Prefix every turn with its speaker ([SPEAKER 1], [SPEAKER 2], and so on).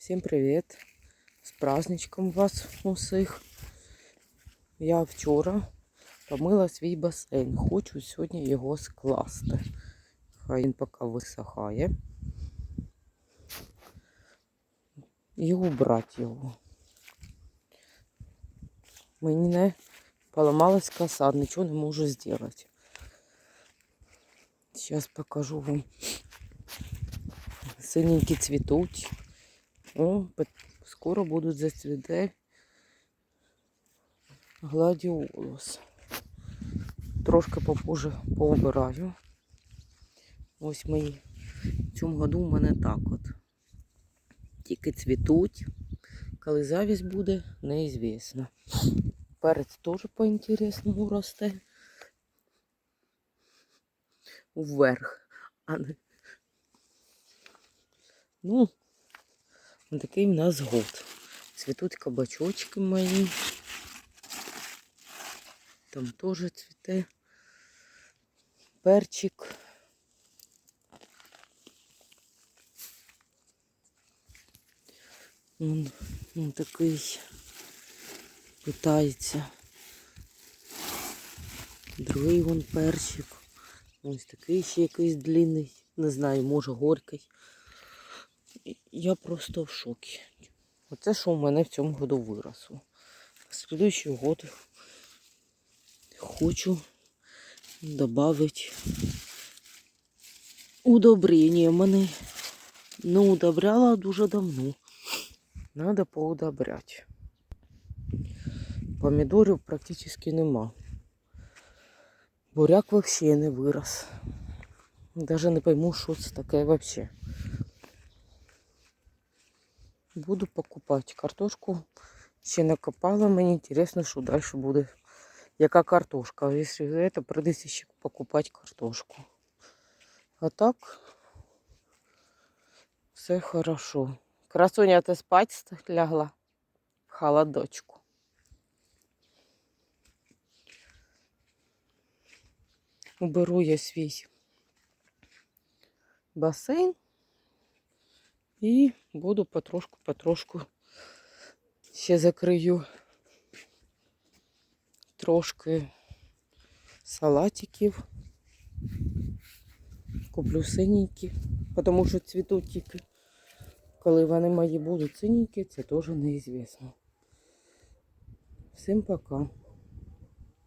[SPEAKER 1] Всім привіт! З праздничком вас усіх. Я вчора помила свій басейн. Хочу сьогодні його скласти. Хай він поки висихає. І убрати його. Мені не поламалась коса, нічого не можу зробити. Зараз покажу вам. Синенькі цвітуть. О, скоро будуть зацвіти гладіолус. Трошки попозже поубираю. Ось мої. В цьому году у мене так от. Тільки цвітуть. Коли завість буде, неізвісно. Перець теж по-інтересному росте. Вверх. А не... Ну, такий в нас год. Цвітуть кабачочки мої. Там теж цвіте перчик. Він, він такий питається. Другий вон перчик. Ось такий ще якийсь длинний. Не знаю, може горький. Я просто в шокі. Оце що в мене в цьому году виросло. В следующий год хочу добавити удобрення. Мене не удобряла дуже давно. Надо поудобряти. Помідорів практично нема. Буряк взагалі не вирос. Даже не пойму, що це таке взагалі. Буду покупати картошку. Ще накопала. Мені інтересно, що далі буде. Яка картошка. Якщо це, прийдеться ще покупати картошку. А так все хорошо. Красуня, ти спать лягла в холодочку. Уберу я свій басейн. І буду потрошку-потрошку ще закрию трошки салатиків. Куплю синенькі, тому що цвітуть тільки. Коли вони мої будуть синенькі, це теж неізвісно. Всім пока.